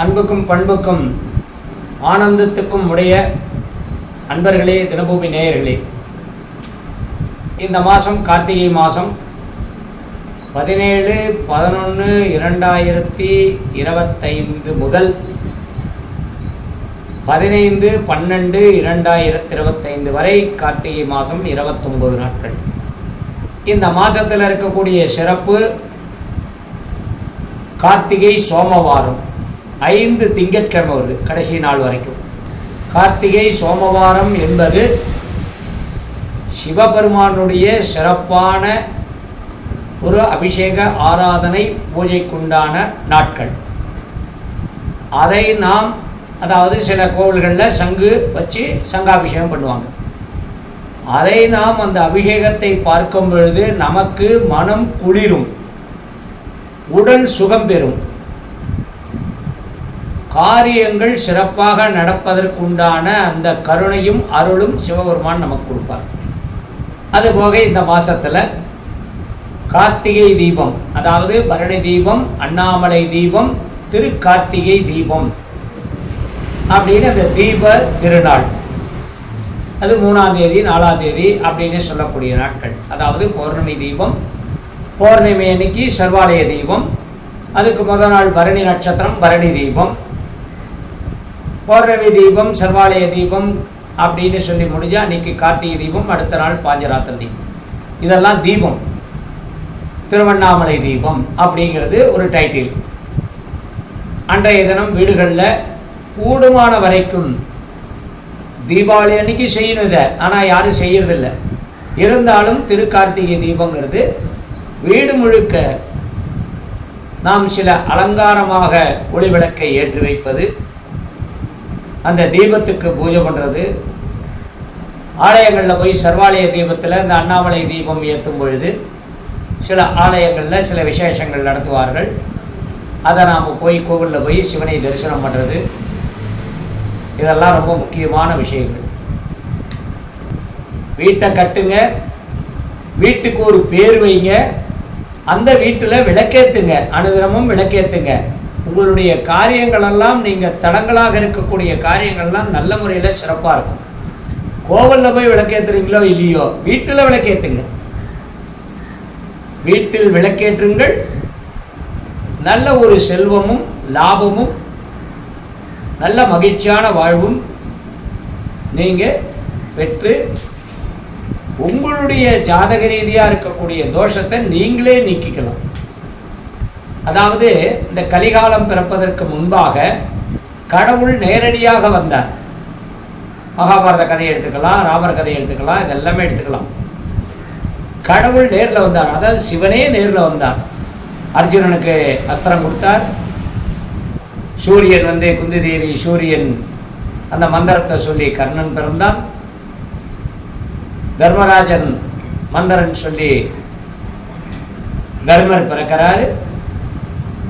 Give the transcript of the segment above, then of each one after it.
அன்புக்கும் பண்புக்கும் ஆனந்தத்துக்கும் உடைய அன்பர்களே தினபூமி நேயர்களே. இந்த மாதம் கார்த்திகை மாதம் பதினேழு பதினொன்று இரண்டாயிரத்தி இருபத்தைந்து முதல் பதினைந்து பன்னெண்டு இரண்டாயிரத்தி இருபத்தைந்து வரை கார்த்திகை மாதம் இருபத்தொம்பது நாட்கள். இந்த மாதத்தில் இருக்கக்கூடிய சிறப்பு கார்த்திகை சோமவாரம். ஐந்து திங்கட்கிழமை வருது கடைசி நாள் வரைக்கும். கார்த்திகை சோமவாரம் என்பது சிவபெருமானுடைய சிறப்பான ஒரு அபிஷேக ஆராதனை பூஜைக்குண்டான நாட்கள். அதை நாம் அதாவது சில கோவில்களில் சங்கு வச்சு சங்காபிஷேகம் பண்ணுவாங்க. அதை நாம் அந்த அபிஷேகத்தை பார்க்கும் பொழுது நமக்கு மனம் குளிரும். உடல் சுகம் பெறும். காரியங்கள் சிறப்பாக நடப்பதற்குண்டான அந்த கருணையும் அருளும் சிவபெருமான் நமக்கு கொடுப்பார். அதுபோக இந்த மாதத்தில் கார்த்திகை தீபம் அதாவது பரணி தீபம் அண்ணாமலை தீபம் திருக்கார்த்திகை தீபம் அப்படின்னு அந்த தீப திருநாள். அது மூணாம் தேதி நாலாம் தேதி அப்படின்னு சொல்லக்கூடிய நாட்கள். அதாவது பௌர்ணமி தீபம் பௌர்ணமி அன்னைக்கு சர்வாலய தீபம் அதுக்கு முதல் நாள் பரணி நட்சத்திரம் பரணி தீபம் பௌர்ணமி தீபம் சர்வாலய தீபம் அப்படின்னு சொல்லி முடிஞ்சா அன்னைக்கு கார்த்திகை தீபம் அடுத்த நாள் பாஞ்சராத்திர தீபம். இதெல்லாம் தீபம். திருவண்ணாமலை தீபம் அப்படிங்கிறது ஒரு டைட்டில் அன்றைய தினம் வீடுகளில் கூடுமான வரைக்கும் தீபாவளி அன்னைக்கு செய்யணும் இதை. ஆனால் யாரும் செய்யறதில்ல. இருந்தாலும் திருக்கார்த்திகை தீபங்கிறது வீடு முழுக்க நாம் சில அலங்காரமாக ஒளிவிளக்கை ஏற்றி வைப்பது அந்த தீபத்துக்கு பூஜை பண்ணுறது ஆலயங்களில் போய் சர்வாலய தீபத்தில் இந்த அண்ணாமலை தீபம் ஏற்றும் பொழுது சில ஆலயங்களில் சில விசேஷங்கள் நடத்துவார்கள். அதை நாம் போய் கோவிலில் போய் சிவனை தரிசனம் பண்ணுறது இதெல்லாம் ரொம்ப முக்கியமான விஷயங்கள். வீட்டை கட்டுங்க. வீட்டுக்கு ஒரு பேர் வைங்க. அந்த வீட்டில் விளக்கேத்துங்க. அனுதினமும் விளக்கேத்துங்க. உங்களுடைய காரியங்கள் எல்லாம் நீங்கள் தடங்களாக இருக்கக்கூடிய காரியங்கள்லாம் நல்ல முறையில் சிறப்பாக இருக்கும். கோவிலில் போய் விளக்கேத்துறீங்களோ இல்லையோ வீட்டில் விளக்கேத்துங்க. வீட்டில் விளக்கேற்றுங்கள். நல்ல ஒரு செல்வமும் லாபமும் நல்ல மகிழ்ச்சியான வாழ்வும் நீங்கள் பெற்று உங்களுடைய ஜாதக ரீதியாக இருக்கக்கூடிய தோஷத்தை நீங்களே நீக்கிக்கலாம். அதாவது இந்த கலிகாலம் பிறப்பதற்கு முன்பாக கடவுள் நேரடியாக வந்தார். மகாபாரத கதையை எடுத்துக்கலாம் ராமர் கதையை எடுத்துக்கலாம் இதெல்லாமே எடுத்துக்கலாம். கடவுள் நேரில் வந்தார். அதாவது சிவனே நேரில் வந்தார். அர்ஜுனனுக்கு அஸ்திரம் கொடுத்தார். சூரியன் வந்து குந்தி தேவி சூரியன் அந்த மந்திரத்தை சொல்லி கர்ணன் பிறந்தான். தர்மராஜன் மந்திரன் சொல்லி தர்மர் பிறக்கிறாரு.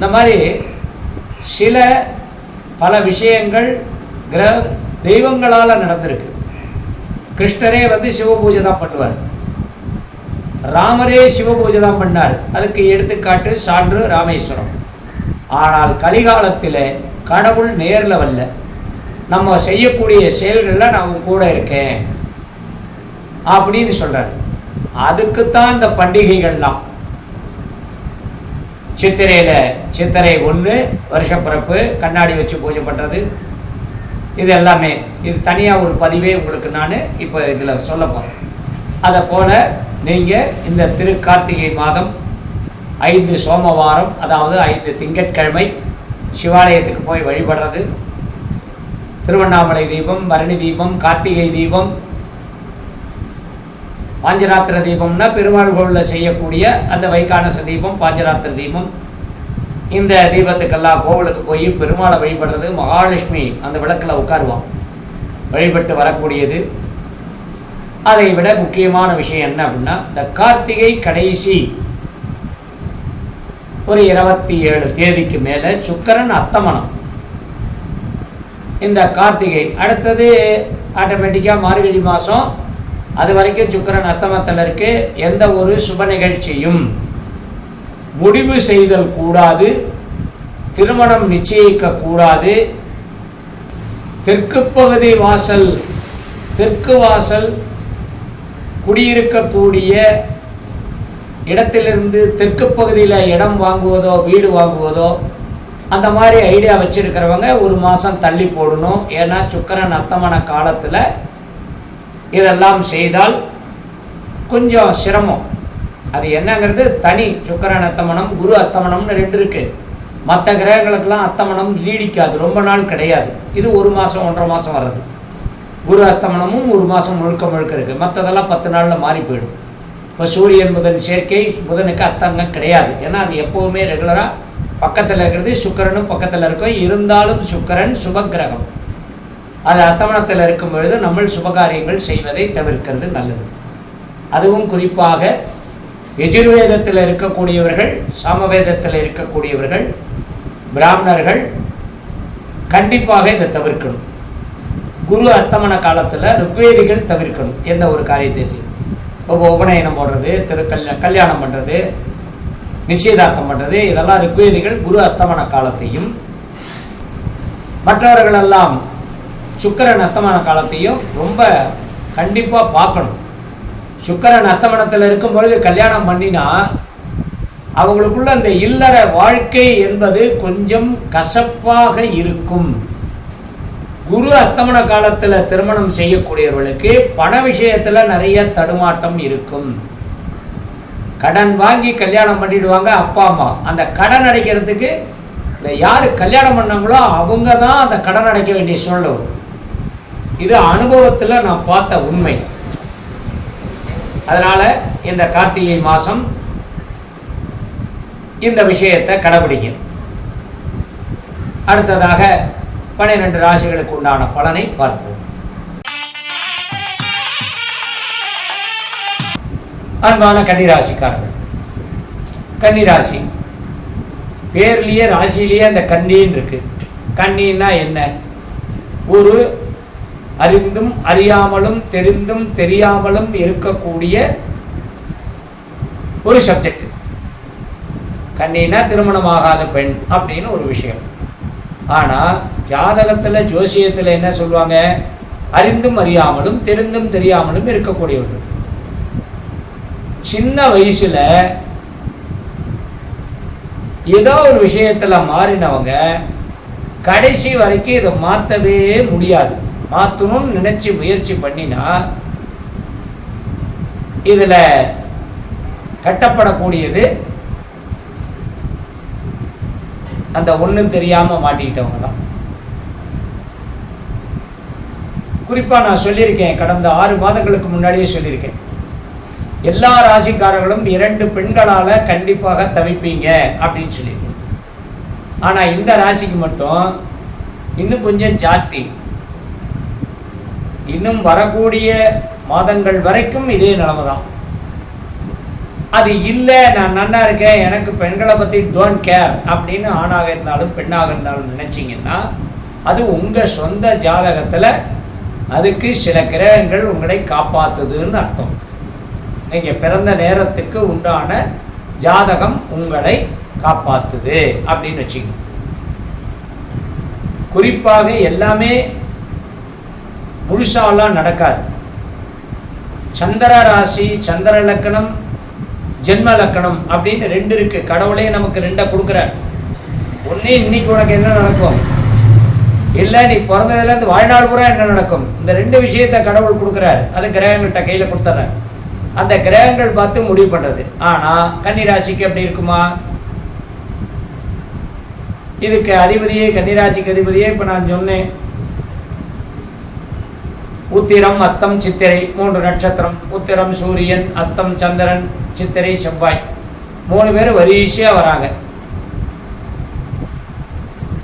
இந்த மாதிரி சில பல விஷயங்கள் கிரக தெய்வங்களால் நடந்திருக்கு. கிருஷ்ணரே வந்து சிவ பூஜை தான் பண்ணுவார். ராமரே சிவ பூஜை தான் பண்ணார். அதுக்கு எடுத்துக்காட்டு சான்று ராமேஸ்வரம். ஆனால் கலிகாலத்தில் கடவுள் நேரில் வரல. நம்ம செய்யக்கூடிய செயல்களில் நான் கூட இருக்கேன். அப்படின்னு சொல்கிறார் அதுக்குத்தான் இந்த பண்டிகைகள்லாம். சித்திரையில் சித்திரை ஒன்று வருஷப்பிறப்பு கண்ணாடி வச்சு பூஜை பண்ணுறது இது எல்லாமே. இது தனியாக ஒரு பதிவே உங்களுக்கு நான் இப்போ இதில் சொல்ல போகிறேன் அதை போல் நீங்கள் இந்த திரு கார்த்திகை மாதம் ஐந்து சோமவாரம் அதாவது ஐந்து திங்கட்கிழமை சிவாலயத்துக்கு போய் வழிபடுறது. திருவண்ணாமலை தீபம் பரணி தீபம் கார்த்திகை தீபம் பாஞ்சராத்திர தீபம்னா பெருமாள் கோவிலில் செய்யக்கூடிய அந்த வைகானச தீபம் பாஞ்சராத்திர தீபம். இந்த தீபத்துக்கெல்லாம் கோவிலுக்கு போய் பெருமாளை வழிபடுறது மகாலட்சுமி அந்த விளக்கில் உட்காருவான். வழிபட்டு வரக்கூடியது. அதை விட முக்கியமான விஷயம் என்ன அப்படின்னா இந்த கார்த்திகை கடைசி ஒரு இருபத்தி ஏழு தேதிக்கு மேலே சுக்கரன் அத்தமனம் இந்த கார்த்திகை அடுத்தது ஆட்டோமேட்டிக்காக மார்கழி மாதம் அது வரைக்கும் சுக்கரன் அஸ்தமத்தில் இருக்கு. எந்த ஒரு சுப நிகழ்ச்சியும் முடிவு செய்தல் கூடாது. திருமணம் நிச்சயிக்க கூடாது. தெற்கு பகுதி வாசல் தெற்கு வாசல் குடியிருக்கக்கூடிய இடத்திலிருந்து தெற்கு பகுதியில் இடம் வாங்குவதோ வீடு வாங்குவதோ அந்த மாதிரி ஐடியா வச்சிருக்கிறவங்க ஒரு மாதம் தள்ளி போடணும். ஏன்னா சுக்கரன் அத்தமான காலத்தில் இதெல்லாம் செய்தால் கொஞ்சம் சிரமம். அது என்னங்கிறது தனி சுக்கரன் அத்தமனம் குரு அத்தமனம்னு ரெண்டு இருக்கு. மற்ற கிரகங்களுக்கெல்லாம் அத்தமனம் நீடிக்காது ரொம்ப நாள் கிடையாது. இது ஒரு மாதம் ஒன்றரை மாதம் வர்றது. குரு அஸ்தமனமும் ஒரு மாதம் முழுக்க முழுக்க இருக்குது மற்றதெல்லாம் பத்து நாளில் மாறி போயிடும். இப்போ சூரியன் புதன் சேர்க்கை புதனுக்கு அத்தங்கம் கிடையாது. ஏன்னா அது எப்போவுமே ரெகுலராக பக்கத்தில் இருக்கிறது சுக்கரனும் பக்கத்தில் இருக்கும். இருந்தாலும் சுக்கரன் சுபக்கிரகம் அது அத்தமனத்தில் இருக்கும் பொழுது நம்ம சுபகாரியங்கள் செய்வதை தவிர்க்கிறது நல்லது. அதுவும் குறிப்பாக எஜுர்வேதத்தில் இருக்கக்கூடியவர்கள் சாமவேதத்தில் இருக்கக்கூடியவர்கள் பிராமணர்கள் கண்டிப்பாக இதை தவிர்க்கணும். குரு அஸ்தமன காலத்தில் ருக்வேதிகள் தவிர்க்கணும் எந்த ஒரு காரியத்தை செய்யும் இப்போ உபநயனம் போடுறது திரு கல்யாணம் பண்ணுறது நிச்சயதார்த்தம் பண்ணுறது இதெல்லாம் ருக்வேதிகள் குரு அஸ்தமன காலத்தையும் மற்றவர்களெல்லாம் சுக்கரன் அஸ்தமான காலத்தையும் ரொம்ப கண்டிப்பாக பார்க்கணும். சுக்கரன் அஸ்தமனத்தில் இருக்கும் பொழுது கல்யாணம் பண்ணினா அவங்களுக்குள்ள அந்த இல்லற வாழ்க்கை என்பது கொஞ்சம் கசப்பாக இருக்கும். குரு அஸ்தமன காலத்தில் திருமணம் செய்யக்கூடியவர்களுக்கு பண விஷயத்தில் நிறைய தடுமாட்டம் இருக்கும். கடன் வாங்கி கல்யாணம் பண்ணிடுவாங்க அப்பா அம்மா. அந்த கடன் அடைக்கிறதுக்கு இந்த யார் கல்யாணம் பண்ணாங்களோ அவங்க தான் அந்த கடன் அடைக்க வேண்டிய சூழ்நிலை இது அனுபவத்தில் நான் பார்த்த உண்மை. அதனால இந்த கார்த்திகை மாதம் இந்த விஷயத்தை கடைபிடிக்கும் அடுத்ததாக பன்னிரண்டு ராசிகளுக்கு உண்டான பலனை பார்ப்போம். அன்பான கன்னிராசிக்காரர்கள் கன்னிராசி பேர்லயே ராசியிலேயே அந்த கன்னின்னு இருக்கு. கன்னின்னா என்ன? ஒரு அறிந்தும் அறியாமலும் தெரிந்தும் தெரியாமலும் இருக்கக்கூடிய ஒரு சப்ஜெக்ட் கண்ணினா திருமணமாகாத பெண் அப்படின்னு ஒரு விஷயம். ஆனா ஜாதகத்துல ஜோசியத்துல என்ன சொல்லுவாங்க? அறிந்தும் அறியாமலும் தெரிந்தும் தெரியாமலும் இருக்கக்கூடியவர்கள். சின்ன வயசுல ஏதோ ஒரு விஷயத்துல மாறினவங்க கடைசி வரைக்கும் இதை மாற்றவே முடியாது. மாற்றணும்னு நினைச்சு முயற்சி பண்ணினா இதுல கட்டப்படக்கூடியது அந்த ஒண்ணும் தெரியாம மாட்டிக்கிட்டவங்க தான் குறிப்பா நான் சொல்லியிருக்கேன் கடந்த ஆறு மாதங்களுக்கு முன்னாடியே சொல்லியிருக்கேன். எல்லா ராசிக்காரர்களும் இரண்டு பெண்களால கண்டிப்பாக தவிப்பீங்க அப்படின்னு சொல்லியிருக்கேன். ஆனா இந்த ராசிக்கு மட்டும் இன்னும் கொஞ்சம் ஜாஸ்தி. இன்னும் வரக்கூடிய மாதங்கள் வரைக்கும் இதே நிலைமை தான் அது இல்லை நான் நன்னா இருக்கேன் எனக்கு பெண்களை பற்றி டோன்ட் கேர் அப்படின்னு ஆணாக இருந்தாலும் பெண்ணாக இருந்தாலும் நினச்சிங்கன்னா அது உங்கள் சொந்த ஜாதகத்தில் அதுக்கு சில கிரகங்கள் உங்களை காப்பாத்துதுன்னு அர்த்தம். நீங்கள் பிறந்த நேரத்துக்கு உண்டான ஜாதகம் உங்களை காப்பாத்துது அப்படின்னு வச்சுக்கோங்க. குறிப்பாக எல்லாமே முழுசாலாம் நடக்காது. சந்திர ராசி சந்திர லக்கணம் ஜென்ம லக்கணம் அப்படின்னு ரெண்டு இருக்கு. கடவுளே நமக்கு ரெண்டை கொடுக்குறார். ஒன்னே இன்னைக்கு உனக்கு என்ன நடக்கும்? இல்லை நீ பிறந்ததுல இருந்து வாழ்நாள் பூரா என்ன நடக்கும்? இந்த ரெண்டு விஷயத்த கடவுள் கொடுக்குறாரு. அது கிரகங்கள்கிட்ட கையில கொடுத்துட்றாரு அந்த கிரகங்கள் பார்த்து முடிவு பண்றது. ஆனா கன்னிராசிக்கு அப்படி இருக்குமா? இதுக்கு அதிபதியே கன்னிராசிக்கு அதிபதியே இப்ப நான் சொன்னேன். உத்திரம் அத்தம் சித்திரை மூன்று நட்சத்திரம். உத்திரம் சூரியன் அத்தம் சந்திரன் சித்திரை செவ்வாய். மூணு பேர் வரிசையா வராங்க.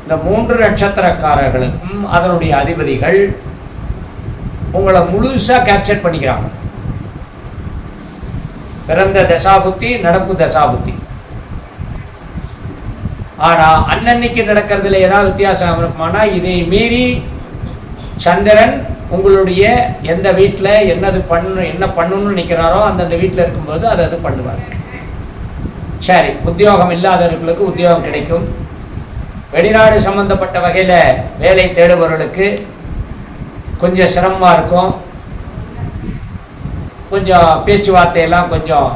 இந்த மூன்று நட்சத்திரக்காரர்களுக்கும் அதனுடைய அதிபதிகள் உங்களை முழுசா கேப்சர் பண்ணிக்கிறாங்க. பிறந்த தசாபுத்தி நடப்பு தசாபுத்தி. ஆனா அன்னன்னைக்கு நடக்கிறதுல ஏதாவது வித்தியாசம் இருக்குமானா இதை மீறி சந்திரன் உங்களுடைய எந்த வீட்டில் என்னது பண்ணு என்ன பண்ணணும்னு நினைக்கிறாரோ அந்தந்த வீட்டில் இருக்கும்போது அதை அது பண்ணுவார். சரி உத்தியோகம் இல்லாதவர்களுக்கு உத்தியோகம் கிடைக்கும். வெளிநாடு சம்பந்தப்பட்ட வகையில் வேலை தேடுபவர்களுக்கு கொஞ்சம் சிரமமாக இருக்கும். கொஞ்சம் பேச்சுவார்த்தையெல்லாம் கொஞ்சம்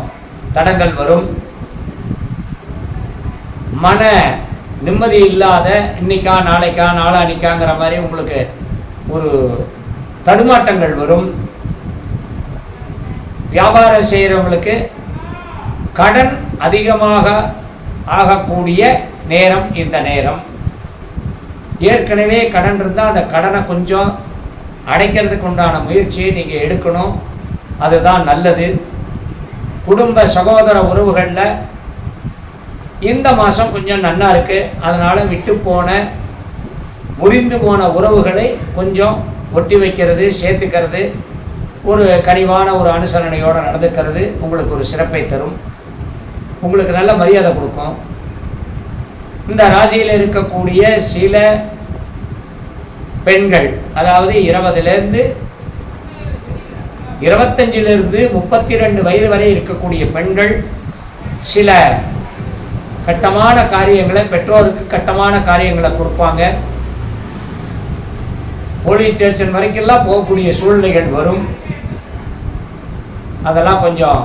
தடங்கள் வரும். மன நிம்மதி இல்லாத இன்னைக்கா நாளைக்கா நாளானிக்காங்கிற மாதிரி உங்களுக்கு ஒரு தடுமாட்டங்கள் வரும். வியாபாரம் செய்கிறவங்களுக்கு கடன் அதிகமாக ஆகக்கூடிய நேரம் இந்த நேரம். ஏற்கனவே கடன் இருந்தால் அந்த கடனை கொஞ்சம் அடைக்கிறதுக்கு உண்டான முயற்சியை நீங்கள் எடுக்கணும். அதுதான் நல்லது. குடும்ப சகோதர உறவுகளில் இந்த மாதம் கொஞ்சம் நன்னா இருக்குது அதனால் விட்டு போன முறிந்து போன உறவுகளை கொஞ்சம் ஒட்டி வைக்கிறது சேர்த்துக்கிறது ஒரு கனிவான ஒரு அனுசரணையோடு நடந்துக்கிறது உங்களுக்கு ஒரு சிறப்பை தரும். உங்களுக்கு நல்ல மரியாதை கொடுக்கும். இந்த ராசியில் இருக்கக்கூடிய சில பெண்கள் அதாவது இருபதுலேருந்து இருபத்தஞ்சிலிருந்து முப்பத்தி ரெண்டு வயது வரை இருக்கக்கூடிய பெண்கள் சில கட்டமான காரியங்களை பெற்றோருக்கு கட்டமான காரியங்களை கொடுப்பாங்க. போலீஸ் ஸ்டேஷன் வரைக்கெல்லாம் போகக்கூடிய சூழ்நிலைகள் வரும். அதெல்லாம் கொஞ்சம்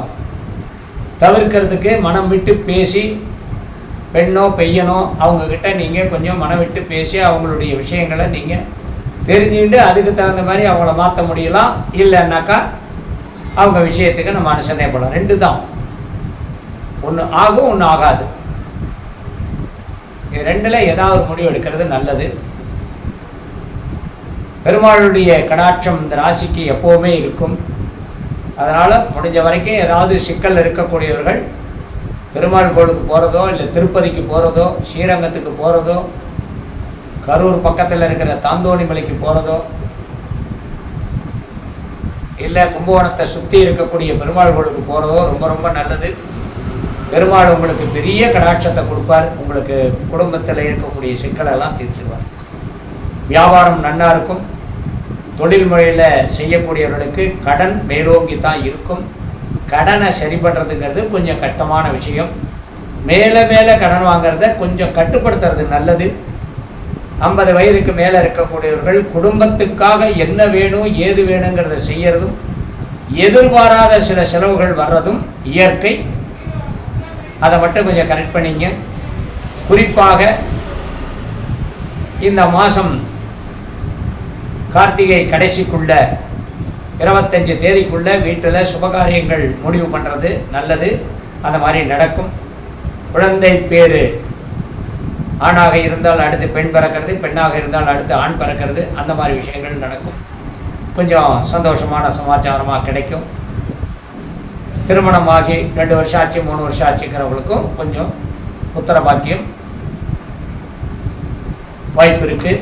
தவிர்க்கிறதுக்கு மனம் விட்டு பேசி பெண்ணோ பையனோ அவங்கக்கிட்ட நீங்கள் கொஞ்சம் மனம் விட்டு பேசி அவங்களுடைய விஷயங்களை நீங்கள் தெரிஞ்சுக்கிட்டு அதுக்கு தகுந்த மாதிரி அவங்கள மாற்ற முடியலாம். இல்லைன்னாக்கா அவங்க விஷயத்துக்கு நம்ம அனுசரணை பண்ணலாம். ரெண்டு தான். ஒன்று ஆகும் ஒன்று ஆகாது. இது ரெண்டில் ஏதாவது ஒரு முடிவு எடுக்கிறது நல்லது. பெருமாளுடைய கடாட்சம் இந்த ராசிக்கு எப்போவுமே இருக்கும். அதனால் முடிஞ்ச வரைக்கும் ஏதாவது சிக்கல் இருக்கக்கூடியவர்கள் பெருமாள் கோளுக்கு போகிறதோ இல்லை திருப்பதிக்கு போகிறதோ ஸ்ரீரங்கத்துக்கு போகிறதோ கரூர் பக்கத்தில் இருக்கிற தாந்தோணி மலைக்கு போகிறதோ இல்லை கும்பகோணத்தை சுற்றி இருக்கக்கூடிய பெருமாள் கோளுக்கு போகிறதோ ரொம்ப ரொம்ப நல்லது. பெருமாள் உங்களுக்கு பெரிய கடாட்சத்தை கொடுப்பார். உங்களுக்கு குடும்பத்தில் இருக்கக்கூடிய சிக்கலெல்லாம் தீர்த்துவார் வியாபாரம் நன்னா இருக்கும். தொழில் முறையில் செய்யக்கூடியவர்களுக்கு கடன் மேலோங்கி தான் இருக்கும். கடனை சரி பண்ணுறதுங்கிறது கொஞ்சம் கட்டமான விஷயம். மேலே மேலே கடன் வாங்குறத கொஞ்சம் கட்டுப்படுத்துறது நல்லது. ஐம்பது வயதுக்கு மேலே இருக்கக்கூடியவர்கள் குடும்பத்துக்காக என்ன வேணும் ஏது வேணுங்கிறத செய்யறதும் எதிர்பாராத சில செலவுகள் வர்றதும் இயற்கை. அதை மட்டும் கொஞ்சம் கரெக்ட் பண்ணிங்க. குறிப்பாக இந்த மாதம் கார்த்திகை கடைசிக்குள்ள இருபத்தஞ்சு தேதிக்குள்ள வீட்டில் சுபகாரியங்கள் முடிவு பண்ணுறது நல்லது. அந்த மாதிரி நடக்கும். குழந்தை பேர் ஆணாக இருந்தால் அடுத்து பெண் பிறக்கிறது பெண்ணாக இருந்தால் அடுத்து ஆண் பிறக்கிறது. அந்த மாதிரி விஷயங்கள் நடக்கும். கொஞ்சம் சந்தோஷமான சமாச்சாரமாக கிடைக்கும். திருமணமாகி ரெண்டு வருஷம் ஆச்சு மூணு வருஷம் ஆச்சுங்கிறவங்களுக்கும் கொஞ்சம் உத்தர பாக்கியம் வாய்ப்பு இருக்குது